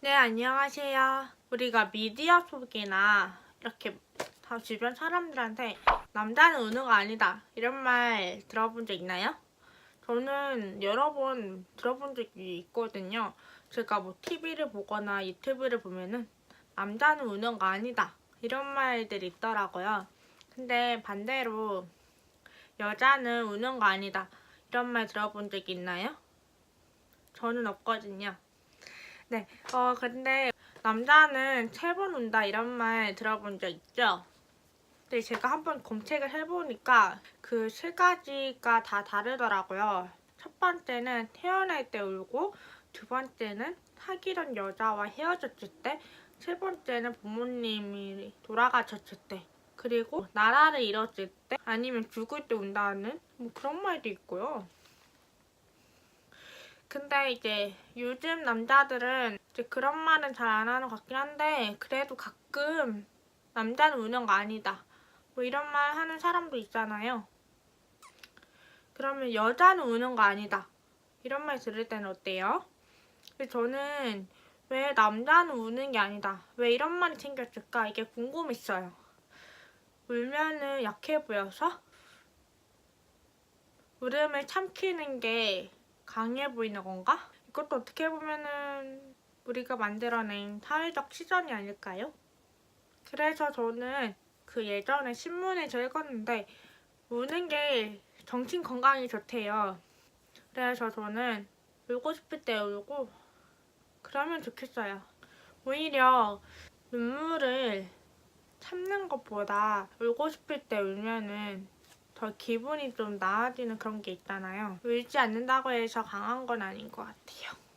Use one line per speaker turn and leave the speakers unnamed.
네, 안녕하세요. 우리가 미디어 속이나 이렇게 다 주변 사람들한테 남자는 은우가 아니다 이런 말 들어본 적 있나요? 저는 여러 번 들어본 적이 있거든요. 제가 뭐 TV를 보거나 유튜브를 보면은 남자는 은우가 아니다 이런 말들이 있더라고요. 근데 반대로 여자는 은우가 아니다 이런 말 들어본 적 있나요? 저는 없거든요. 네, 어, 근데 남자는 세 번 운다 이런 말 들어본 적 있죠? 근데 제가 한번 검색을 해보니까 그 세 가지가 다 다르더라고요. 첫 번째는 태어날 때 울고, 두 번째는 사귀던 여자와 헤어졌을 때, 세 번째는 부모님이 돌아가셨을 때, 그리고 나라를 잃었을 때, 아니면 죽을 때 운다는 뭐 그런 말도 있고요. 근데 이제 요즘 남자들은 이제 그런 말은 잘 안 하는 것 같긴 한데 그래도 가끔 남자는 우는 거 아니다 뭐 이런 말 하는 사람도 있잖아요. 그러면 여자는 우는 거 아니다 이런 말 들을 때는 어때요? 저는 왜 남자는 우는 게 아니다 왜 이런 말이 생겼을까 이게 궁금했어요. 울면은 약해 보여서 울음을 참기는 게 강해 보이는 건가? 이것도 어떻게 보면은 우리가 만들어낸 사회적 시선이 아닐까요? 그래서 저는 그 예전에 신문에서 읽었는데 우는 게 정신 건강에 좋대요. 그래서 저는 울고 싶을 때 울고 그러면 좋겠어요. 오히려 눈물을 참는 것보다 울고 싶을 때 울면은 더 기분이 좀 나아지는 그런 게 있잖아요. 울지 않는다고 해서 강한 건 아닌 것 같아요.